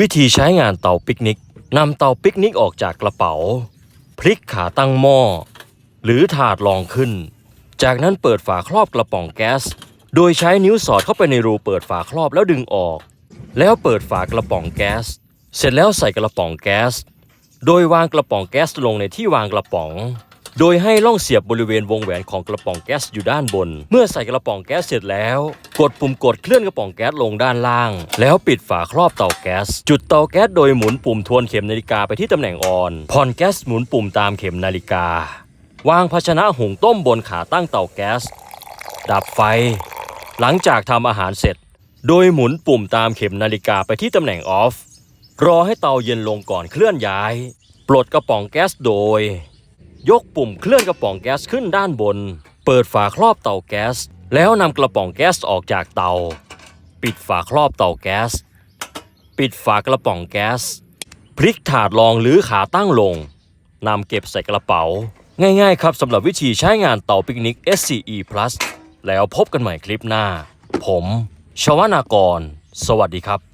วิธีใช้งานเตาปิกนิกนำเตาปิกนิกออกจากกระเป๋า พลิกขาตั้งหม้อ หรือถาดรองขึ้น จากนั้นเปิดฝาครอบกระป๋องแก๊ส โดยใช้นิ้วสอดเข้าไปในรูเปิดฝาครอบแล้วดึงออก แล้วเปิดฝากระป๋องแก๊ส เสร็จแล้วใส่กระป๋องแก๊ส โดยวางกระป๋องแก๊สลงในที่วางกระป๋อง โดยให้ล่องเสียบบริเวณวงแหวนของกระป๋องแก๊สอยู่ด้านบน เมื่อใส่กระป๋องแก๊สเสร็จแล้ว กดปุ่มกดเคลื่อนกระป๋องแก๊สลงด้านล่าง แล้วปิดฝาครอบเตาแก๊ส จุดเตาแก๊สโดยหมุนปุ่มทวนเข็มนาฬิกาไปที่ตำแหน่งออน ผ่อนแก๊สหมุนปุ่มตามเข็มนาฬิกา วางภาชนะหุงต้มบนขาตั้งเตาแก๊ส ดับไฟ หลังจากทำอาหารเสร็จ โดยหมุนปุ่มตามเข็มนาฬิกาไปที่ตำแหน่งออฟ รอให้เตาเย็นลงก่อนเคลื่อนย้าย ปลดกระป๋องแก๊สโดย ยกปุ่มเคลื่อนกระป๋องแก๊สขึ้นด้านบน เปิดฝาครอบเตาแก๊ส แล้วนำกระป๋องแก๊สออกจากเตา ปิดฝาครอบเตาแก๊ส ปิดฝากระป๋องแก๊ส พลิกถาดรองหรือขาตั้งลงนำเก็บใส่กระเป๋า ง่ายๆครับสำหรับวิธีใช้งานเตาปิกนิก SCE Plus แล้วพบกันใหม่คลิปหน้า ผม ชวนากร สวัสดีครับ